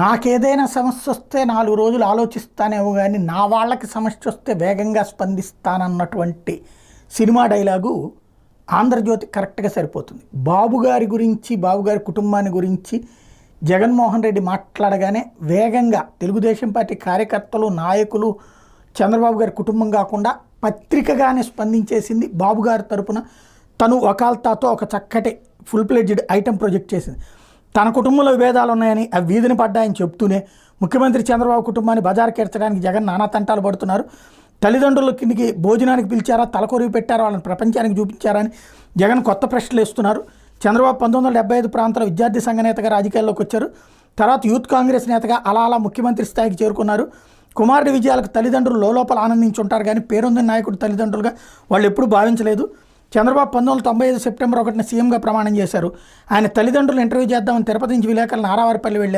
నాకేదైనా సమస్య వస్తే నాలుగు రోజులు ఆలోచిస్తానేమో కానీ నా వాళ్ళకి సమస్య వస్తే వేగంగా స్పందిస్తానన్నటువంటి సినిమా డైలాగు ఆంధ్రజ్యోతి కరెక్ట్గా సరిపోతుంది. బాబుగారి గురించి బాబుగారి కుటుంబాన్ని గురించి జగన్మోహన్ రెడ్డి మాట్లాడగానే వేగంగా తెలుగుదేశం పార్టీ కార్యకర్తలు నాయకులు చంద్రబాబు గారి కుటుంబం కాకుండా పత్రికగానే స్పందించేసింది బాబుగారి తరపున. తను వకాల్తాతో ఒక చక్కటి ఫుల్ ప్లెడ్జ్డ్ ఐటెం ప్రొజెక్ట్ చేసింది. తన కుటుంబంలో విభేదాలు ఉన్నాయని అవి వీధిని పడ్డాయని చెప్తూనే ముఖ్యమంత్రి చంద్రబాబు కుటుంబాన్ని బజారకెర్చడానికి జగన్ నానా తంటాలు పడుతున్నారు. తల్లిదండ్రుల కిందికి భోజనానికి పిలిచారా తలకొరివి పెట్టారా వాళ్ళని ప్రపంచానికి చూపించారని జగన్ కొత్త ప్రశ్నలు వేస్తున్నారు. చంద్రబాబు పంతొమ్మిది వందల డెబ్బై ఐదు ప్రాంతాల విద్యార్థి సంఘ నేతగా రాజకీయాల్లోకి వచ్చారు. తర్వాత యూత్ కాంగ్రెస్ నేతగా అలా అలా ముఖ్యమంత్రి స్థాయికి చేరుకున్నారు. కుమారుడి విజయాలకు తల్లిదండ్రులు లోపల ఆనందించుంటారు కానీ పేరొందిన నాయకుడు తల్లిదండ్రులుగా వాళ్ళు ఎప్పుడూ భావించలేదు. చంద్రబాబు పంతొమ్మిది తొంభై ఐదు సెప్టెంబర్ ఒకటిన సీఎంగా ప్రమాణం చేశారు. ఆయన తల్లిదండ్రులు ఇంటర్వ్యూ చేద్దామని తిరుపతి నుంచి విలేకరులు నారావారిపల్లి వెళ్ళారు.